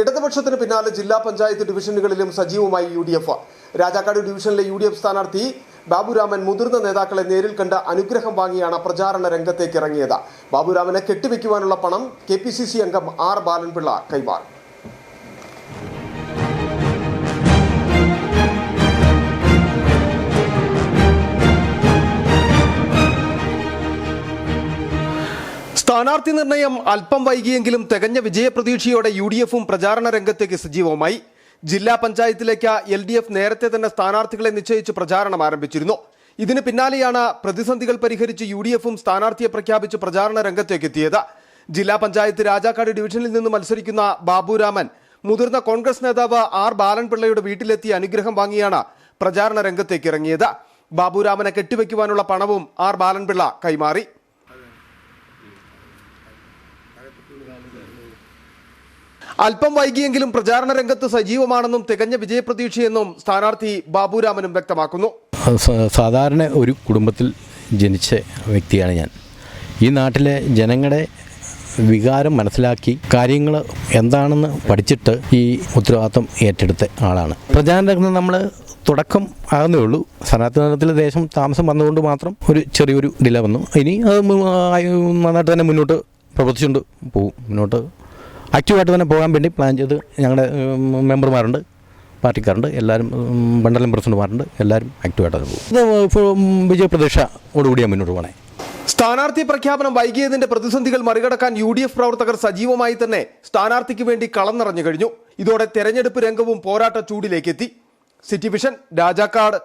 ഇടതുപക്ഷത്തിന് പിന്നാലെ ജില്ലാ പഞ്ചായത്ത് ഡിവിഷനുകളിലും സജീവമായി യു ഡി എഫ് രാജാക്കാട് ഡിവിഷനിലെ യു ഡി എഫ് സ്ഥാനാർത്ഥി ബാബുരാമൻ മുതിർന്ന നേതാക്കളെ നേരിൽ കണ്ട് അനുഗ്രഹം വാങ്ങിയാണ് പ്രചാരണ രംഗത്തേക്ക് ഇറങ്ങിയത്. ബാബുരാമനെ കെട്ടിവെക്കുവാനുള്ള പണം കെ പി സി സി അംഗം ആർ ബാലൻപിള്ള കൈമാറി. സ്ഥാനാർത്ഥി നിർണയം അല്പം വൈകിയെങ്കിലും തികഞ്ഞ വിജയപ്രതീക്ഷയോടെ യു ഡി എഫും പ്രചാരണ രംഗത്തേക്ക് സജീവമായി ജില്ലാ പഞ്ചായത്തിലേക്ക് എൽ ഡി എഫ് നേരത്തെ തന്നെ സ്ഥാനാർത്ഥികളെ നിശ്ചയിച്ച് പ്രചാരണം ആരംഭിച്ചിരുന്നു. ഇതിന് പിന്നാലെയാണ് പ്രതിസന്ധികൾ പരിഹരിച്ച് യു ഡി എഫും സ്ഥാനാർത്ഥിയെ പ്രഖ്യാപിച്ച് പ്രചാരണ രംഗത്തേക്ക് എത്തിയത്. ജില്ലാ പഞ്ചായത്ത് രാജാക്കാട് ഡിവിഷനിൽ നിന്ന് മത്സരിക്കുന്ന ബാബുരാമൻ മുതിർന്ന കോൺഗ്രസ് നേതാവ് ആർ ബാലൻപിള്ളയുടെ വീട്ടിലെത്തി അനുഗ്രഹം വാങ്ങിയാണ് പ്രചാരണ രംഗത്തേക്ക് ഇറങ്ങിയത്. ബാബുരാമനെ കെട്ടിവെക്കുവാനുള്ള പണവും ആർ ബാലൻപിള്ള കൈമാറി. അല്പം വൈകിയെങ്കിലും പ്രചാരണ രംഗത്ത് സജീവമാണെന്നും തികഞ്ഞ വിജയപ്രതീക്ഷയെന്നും സ്ഥാനാർത്ഥി ബാബുരാമനും വ്യക്തമാക്കുന്നു. സാധാരണ ഒരു കുടുംബത്തിൽ ജനിച്ച വ്യക്തിയാണ് ഞാൻ. ഈ നാട്ടിലെ ജനങ്ങളുടെ വികാരം മനസ്സിലാക്കി കാര്യങ്ങൾ എന്താണെന്ന് പഠിച്ചിട്ട് ഈ ഉത്തരവാദിത്വം ഏറ്റെടുത്ത ആളാണ്. പ്രചാരണ രംഗത്ത് നമ്മൾ തുടക്കം ആകുന്നേ ഉള്ളൂ. സ്ഥാനാർത്ഥി ദേശം താമസം വന്നുകൊണ്ട് മാത്രം ഒരു ചെറിയൊരു ഡില വന്നു. ഇനി അത് നന്നായിട്ട് തന്നെ മുന്നോട്ട് പ്രവർത്തിച്ചുകൊണ്ട് പോകും. മുന്നോട്ട് ആക്റ്റീവായിട്ട് തന്നെ പോകാൻ വേണ്ടി പ്ലാൻ ചെയ്ത് ഞങ്ങളുടെ മെമ്പർമാരുണ്ട് പാർട്ടിക്കാരുണ്ട് എല്ലാവരും മണ്ഡലം പ്രസിഡന്റുമാരുണ്ട് എല്ലാവരും ആക്റ്റീവായിട്ട് പോകും. ഇത് വിജയപ്രതീക്ഷയോടുകൂടിയാണ് മുന്നോട്ട് പോകണേ. സ്ഥാനാർത്ഥി പ്രഖ്യാപനം വൈകിയതിന്റെ പ്രതിസന്ധികൾ മറികടക്കാൻ യു ഡി എഫ് പ്രവർത്തകർ സജീവമായി തന്നെ സ്ഥാനാർത്ഥിക്ക് വേണ്ടി കളം നിറഞ്ഞു കഴിഞ്ഞു. ഇതോടെ തെരഞ്ഞെടുപ്പ് രംഗവും പോരാട്ട ചൂടിലേക്കെത്തി സിറ്റി വിഷൻ രാജാക്കാട്.